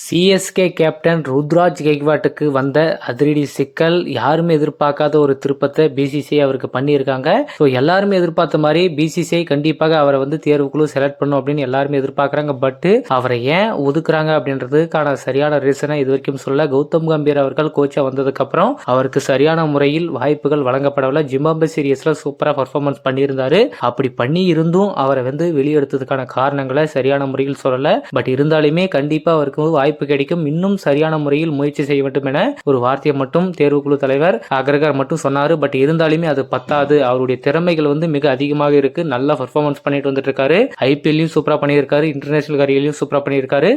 CSK captain Ruturaj கெய்க்வாட்டுக்கு வந்த அதிரடி சிக்கல் யாருமே எதிர்பார்க்காத ஒரு திருப்பத்தை பிசிசிஐ அவருக்கு பண்ணியிருக்காங்க. ஸோ எல்லாருமே எதிர்பார்த்த மாதிரி பிசிசிஐ கண்டிப்பாக அவரை வந்து தேர்வுக்குழு செலக்ட் பண்ணும் அப்படின்னு எல்லாருமே எதிர்பார்க்குறாங்க. பட்டு அவரை ஏன் ஒதுக்குறாங்க அப்படின்றதுக்கான சரியான ரீசனை இது வரைக்கும் சொல்ல கௌதம் கம்பீர் அவர்கள் கோச்சாக வந்ததுக்கப்புறம் அவருக்கு சரியான முறையில் வாய்ப்புகள் வழங்கப்படவில்லை. ஜிம்பாம்பே சீரியஸில் சூப்பராக பர்ஃபார்மன்ஸ் பண்ணியிருந்தாரு. அப்படி பண்ணி இருந்தும் அவரை வந்து வெளியெடுத்ததுக்கான காரணங்களை சரியான முறையில் சொல்லலை. பட் இருந்தாலுமே கண்டிப்பாக அவருக்கு வாய்ப்பு கிடைக்கும். இன்னும் சரியான முறையில் முயற்சி செய்ய வேண்டும் என ஒரு வார்த்தையை மட்டும் தேர்வுக்குழு தலைவர் அக்ரகர் மட்டும் சொன்னார். பட் இருந்தாலுமே அது பத்தாது. அவருடைய திறமைகள் வந்து மிக அதிகமாக இருக்கு. நல்லா பர்ஃபார்மன்ஸ் பண்ணிட்டு வந்துட்டு இருக்காரு ஐபிஎல்லையும் சூப்பராக பண்ணியிருக்காரு. இன்டர்நேஷனல் கரியிலையும் சூப்பராக பண்ணியிருக்காரு.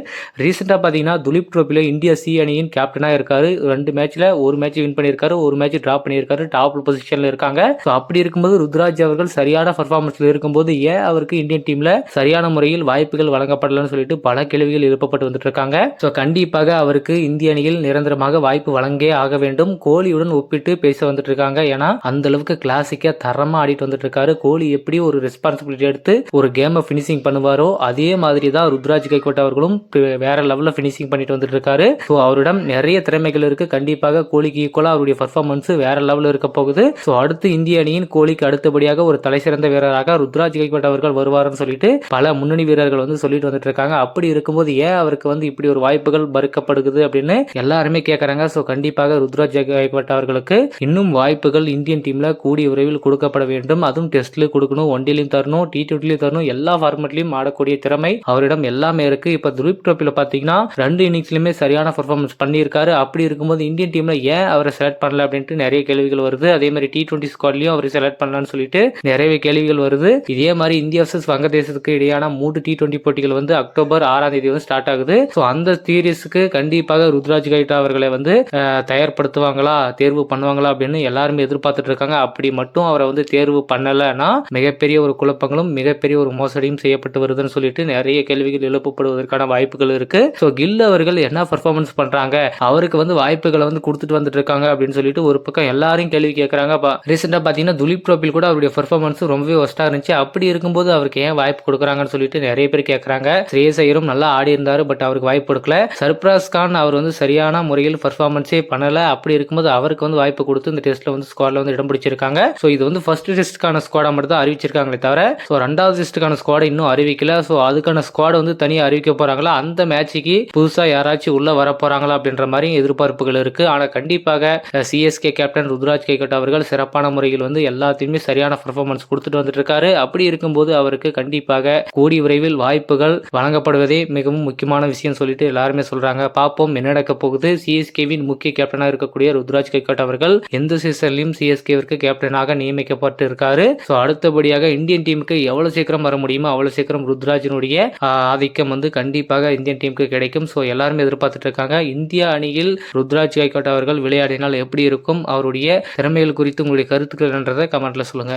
ரீசெண்டாக பார்த்தீங்கன்னா துலீப் ட்ரோபியில் இந்தியா சி அணியின் கேப்டனாக இருக்காரு. ரெண்டு மேட்ச்சில் ஒரு மேட்ச் வின் பண்ணியிருக்காரு. ஒரு மேட்ச் ட்ராப் பண்ணியிருக்காரு. டாப் பொசிஷனில் இருக்காங்க. ஸோ அப்படி இருக்கும்போது ருத்ராஜ் அவர்கள் சரியான பர்ஃபார்மன்ஸில் இருக்கும்போது ஏன் அவருக்கு இந்தியன் டீமில் சரியான முறையில் வாய்ப்புகள் வழங்கப்படலன்னு சொல்லிட்டு பல கேள்விகள் எழுப்பப்பட்டு வந்துட்டு இருக்காங்க ஸோ கண்டிப்பாக அவருக்கு இந்திய அணியில் நிரந்தரமாக வாய்ப்பு வழங்கே ஆக வேண்டும். கோலியுடன் ஒப்பிட்டு பேச வந்துட்டு இருக்காங்க ஏன்னா அந்த அளவுக்கு கிளாசிக்கா தரமா ஆடிட்டு வந்துட்டு இருக்காரு கோலி எப்படி ஒரு ரெஸ்பான்சிபிலிட்டி எடுத்து ஒரு கேமை பினிஷிங் பண்ணுவாரோ அதே மாதிரி தான் ருத்ராஜ் கைகோட் அவர்களும் வேற லெவல்ல பினிஷிங் பண்ணிட்டு வந்துட்டு இருக்காரு ஸோ அவரிடம் நிறைய திறமைகள் இருக்கு. கண்டிப்பாக கோலிக்கு ஈக்குவலா அவருடைய பர்ஃபார்மன்ஸ் வேற லெவலில் இருக்க போகுது. ஸோ அடுத்து இந்திய அணியின் கோலிக்கு அடுத்தபடியாக ஒரு தலை சிறந்த வீரராக ருத்ராஜ் கைகோட் அவர்கள் வருவார்னு சொல்லிட்டு பல முன்னணி வீரர்கள் வந்து சொல்லிட்டு வந்துட்டு இருக்காங்க அப்படி இருக்கும்போது ஏன் அவருக்கு வந்து இப்படி ஒரு வாய்ப்புகள் மறுக்கப்படுகிறது அப்படின்னு எல்லாருமே கேட்குறாங்க ஸோ கண்டிப்பாக ருத்ராஜ் கைக்வாட் அவர்களுக்கு இன்னும் வாய்ப்புகள் இந்தியன் டீம்ல கூடிய விரைவில் கொடுக்கப்பட வேண்டும். அதுவும் டெஸ்ட்ல கொடுக்கணும் ஒன்டிலையும் தரணும் டி டுவெண்ட்டிலையும் தரணும் எல்லா ஃபார்மெட்லையும் ஆடக்கூடிய திறமை அவரிடம் எல்லாமே இருக்கு. இப்போ துருப் ட்ரோப்பியில் பார்த்தீங்கன்னா ரெண்டு இன்னிங்ஸ்லையுமே சரியான பர்ஃபார்மன்ஸ் பண்ணியிருக்காரு. அப்படி இருக்கும்போது இந்தியன் டீம்ல ஏன் அவரை செலக்ட் பண்ணல அப்படின்ட்டு நிறைய கேள்விகள் வருது. அதே மாதிரி டி டுவெண்ட்டி ஸ்குவாட்லையும் அவரை செலக்ட் பண்ணலாம்னு சொல்லிட்டு நிறைய கேள்விகள் வருது. இதே மாதிரி இந்தியா வர்சஸ் வங்கதேசத்துக்கு இடையான மூன்று டி டுவெண்ட்டி போட்டிகள் வந்து அக்டோபர் ஆறாம் தேதி வந்து ஸ்டார்ட் ஆகுது. ஸோ அந்த சீரீஸ்க்கு கண்டிப்பாக ருத்ராஜ் கைட்டா அவர்களை வந்து தயார்படுத்துவாங்களா தேர்வு பண்ணுவாங்களா அப்படின்னு எல்லாருமே எதிர்பார்த்துட்டு இருக்காங்க. அப்படி மட்டும் அவரை வந்து தேர்வு பண்ணலைன்னா மிகப்பெரிய ஒரு குழப்பங்களும் மிகப்பெரிய ஒரு மோசடியும் செய்யப்பட்டு வருதுன்னு சொல்லிட்டு நிறைய கேள்விகள் எழுப்பப்படுவதற்கான வாய்ப்புகள் இருக்கு. ஸோ கில் அவர்கள் என்ன பர்ஃபார்மன்ஸ் பண்றாங்க? அவருக்கு வந்து வாய்ப்புகளை வந்து கொடுத்துட்டு வந்துட்டு இருக்காங்க அப்படின்னு சொல்லிட்டு ஒரு பக்கம் எல்லாரும் கேள்வி கேட்கறாங்க ரீசெண்டாக பார்த்தீங்கன்னா துலீப் ட்ரோபில் கூட அவருடைய பர்ஃபார்மன்ஸ் ரொம்பவே ஒஸ்ட்டாக இருந்துச்சு. அப்படி இருக்கும்போது அவருக்கு ஏன் வாய்ப்பு கொடுக்குறாங்கன்னு சொல்லிட்டு நிறைய பேர் கேட்கறாங்க ஸ்ரேசையரும் நல்லா ஆடி இருந்தாரு பட் அவருக்கு வாய்ப்பு கொடுக்கல. சர்ப்ராஸ் கான் அவர் வந்து சரியான முறையில் பர்ஃபார்மன்ஸே பண்ணல. அப்படி இருக்கும்போது அவருக்கு வந்து வாய்ப்பு கொடுத்து இந்த டெஸ்ட்ல வந்து ஸ்குவாட்ல வந்து இடம் பிடிச்சிருக்காங்க. ஸோ இது வந்து ஃபர்ஸ்ட் டெஸ்ட்டுக்கான ஸ்குவாடா மட்டும் தான் அறிவிச்சிருக்காங்களே தவிர ஸோ ரெண்டாவது டெஸ்ட்டுக்கான ஸ்குவாடை இன்னும் அறிவிக்கல. ஸோ அதுக்கான ஸ்குவாட் வந்து தனியாக அறிவிக்க போறாங்களா? அந்த மேட்சுக்கு புதுசாக யாராச்சும் உள்ள வர போறாங்களா? அப்படின்ற மாதிரி எதிர்பார்ப்புகள் இருக்கு. ஆனால் கண்டிப்பாக சிஎஸ்கே கேப்டன் ருத்ராஜ் கேகட் அவர்கள் சிறப்பான முறையில் வந்து எல்லாத்தையுமே சரியான பர்ஃபார்மன்ஸ் கொடுத்துட்டு வந்துட்டு இருக்காரு. அப்படி இருக்கும்போது அவருக்கு கண்டிப்பாக கூடி விரைவில் வாய்ப்புகள் வழங்கப்படுவதே மிகவும் முக்கியமான விஷயம் சொல்லிட்டு எல்லாருமே சொல்றாங்க. பார்ப்போம் என்ன நடக்க போகுது? சிஎஸ்கேவின் முக்கிய கேப்டனாக இருக்கக்கூடிய ருத்ராஜ் கைகாட் அவர்கள் எந்த சீசன்லையும் சிஎஸ்கேவிற்கு கேப்டனாக நியமிக்கப்பட்டு இருக்காரு. ஸோ அடுத்தபடியாக இந்தியன் டீமுக்கு எவ்வளவு சீக்கிரம் வர முடியுமோ அவ்வளவு சீக்கிரம் ருத்ராஜினுடைய ஆதிக்கம் வந்து கண்டிப்பாக இந்தியன் டீமுக்கு கிடைக்கும். ஸோ எல்லாருமே எதிர்பார்த்துட்டு இருக்காங்க. இந்திய அணியில் ருத்ராஜ் கைகாட் அவர்கள் விளையாடினால் எப்படி இருக்கும்? அவருடைய திறமைகள் குறித்து உங்களுடைய கருத்துக்கள் என்றதை கமெண்ட்ல சொல்லுங்க.